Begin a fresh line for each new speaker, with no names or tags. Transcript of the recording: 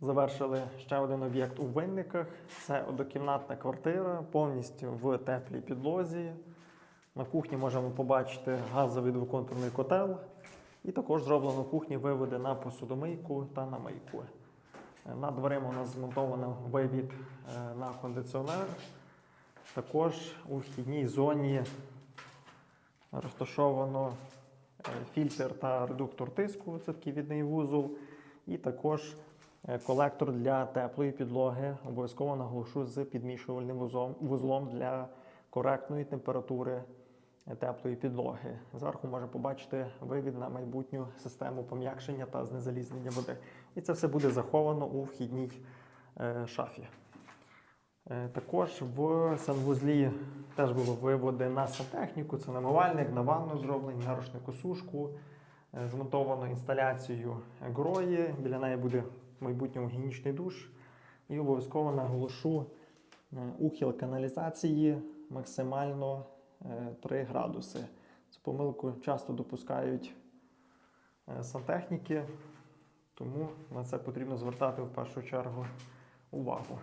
Завершили ще один об'єкт у винниках. Це однокімнатна квартира, повністю в теплій підлозі. На кухні можемо побачити газовий двоконтурний котел. І також зроблено в кухні виводи на посудомийку та на мийку. Над дверима у нас змонтовано вивід е, на кондиціонер. Також у вхідній зоні розташовано е, фільтр та редуктор тиску, це такий відний вузол, і також колектор для теплої підлоги. Обов'язково наголошу з підмішувальним вузлом, для коректної температури е, теплої підлоги. Зверху можна побачити вивід на майбутню систему пом'якшення та знезалізнення води. І це все буде заховано у вхідній е, шафі. Е, Також в санвузлі теж були виводи на сантехніку, це намивальник, на ванну зроблені, на рушникосушку. Е, Змонтовано інсталяцію грої. Біля неї буде в майбутньому гігієнічний душ. І обов'язково наголошу е, ухил каналізації максимально е, 3 градуси. Цю помилку часто допускають е, сантехніки, тому на це потрібно звертати в першу чергу увагу.